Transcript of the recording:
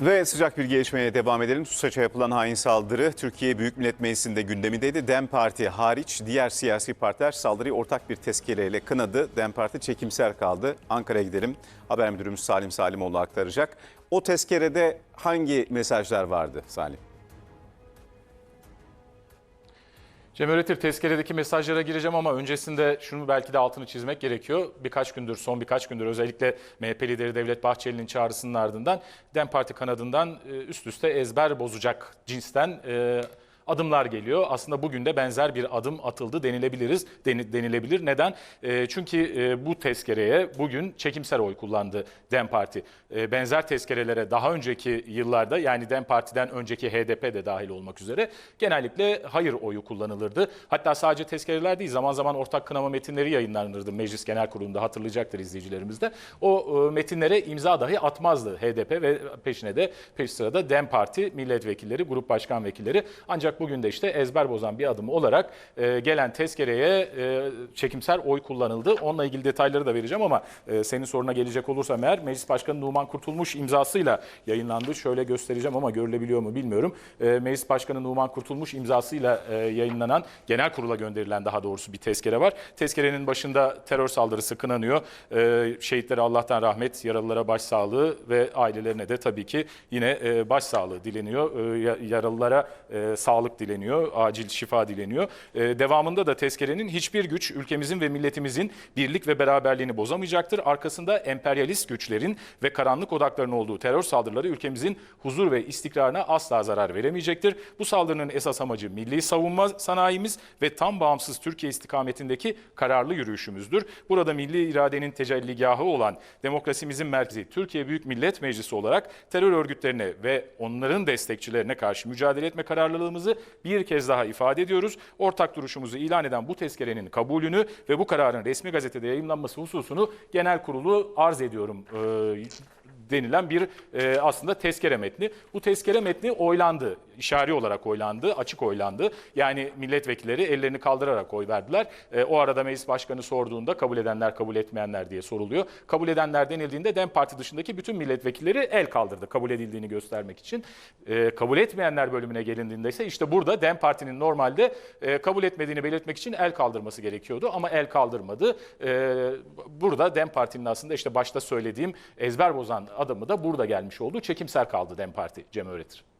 Ve sıcak bir gelişmeye devam edelim. Susaç'a yapılan hain saldırı Türkiye Büyük Millet Meclisi'nde gündemindeydi. DEM Parti hariç diğer siyasi partiler saldırıyı ortak bir tezkereyle kınadı. DEM Parti çekimser kaldı. Ankara'ya gidelim. Haber müdürümüz Salim Salimoğlu aktaracak. O tezkerede hangi mesajlar vardı Salim? Cem Öğretir tezkeredeki mesajlara gireceğim ama öncesinde şunu belki de altını çizmek gerekiyor. Birkaç gündür, son birkaç gündür özellikle MHP lideri Devlet Bahçeli'nin çağrısının ardından DEM Parti kanadından e, üst üste ezber bozacak cinsten e, adımlar geliyor. Aslında bugün de benzer bir adım atıldı denilebiliriz. deni- denilebilir. Neden? E, çünkü e, bu tezkereye bugün çekimser oy kullandı DEM Parti. E, benzer tezkerelere daha önceki yıllarda yani DEM Parti'den önceki HDP de dahil olmak üzere genellikle hayır oyu kullanılırdı. Hatta sadece tezkereler değil zaman zaman ortak kınama metinleri yayınlanırdı Meclis Genel Kurulu'nda hatırlayacaktır izleyicilerimiz de. O e, metinlere imza dahi atmazdı HDP ve peşine de peş sırada DEM Parti milletvekilleri, grup başkan vekilleri. Ancak bugün de işte ezber bozan bir adım olarak e, gelen tezkereye e, çekimser oy kullanıldı. Onunla ilgili detayları da vereceğim ama e, senin soruna gelecek olursam eğer Meclis Başkanı Numan Kurtulmuş imzasıyla yayınlandı. Şöyle göstereceğim ama görülebiliyor mu bilmiyorum. E, Meclis Başkanı Numan Kurtulmuş imzasıyla e, yayınlanan genel kurula gönderilen daha doğrusu bir tezkere var. Tezkerenin başında terör saldırısı kınanıyor. E, şehitlere Allah'tan rahmet, yaralılara başsağlığı ve ailelerine de tabii ki yine e, başsağlığı dileniyor. E, ya- yaralılara e, sağlık dileniyor, acil şifa dileniyor. E, devamında da tezkerenin hiçbir güç ülkemizin ve milletimizin birlik ve beraberliğini bozamayacaktır. Arkasında emperyalist güçlerin ve karanlık odaklarının olduğu terör saldırıları ülkemizin huzur ve istikrarına asla zarar veremeyecektir. Bu saldırının esas amacı milli savunma sanayimiz ve tam bağımsız Türkiye istikametindeki kararlı yürüyüşümüzdür. Burada milli iradenin tecelligahı olan demokrasimizin merkezi Türkiye Büyük Millet Meclisi olarak terör örgütlerine ve onların destekçilerine karşı mücadele etme kararlılığımızı bir kez daha ifade ediyoruz. Ortak duruşumuzu ilan eden bu tezkerenin kabulünü ve bu kararın resmi gazetede yayınlanması hususunu genel kurulu arz ediyorum e, denilen bir e, aslında tezkere metni. Bu tezkere metni oylandı. İşari olarak oylandı, açık oylandı. Yani milletvekilleri ellerini kaldırarak oy verdiler. E, o arada meclis başkanı sorduğunda kabul edenler, kabul etmeyenler diye soruluyor. Kabul edenler denildiğinde DEM Parti dışındaki bütün milletvekilleri el kaldırdı kabul edildiğini göstermek için. E, kabul etmeyenler bölümüne gelindiğinde ise işte burada DEM Parti'nin normalde e, kabul etmediğini belirtmek için el kaldırması gerekiyordu ama el kaldırmadı. E, burada DEM Parti'nin aslında işte başta söylediğim ezber bozan adımı da burada gelmiş oldu. Çekimser kaldı DEM Parti Cem Öğretir.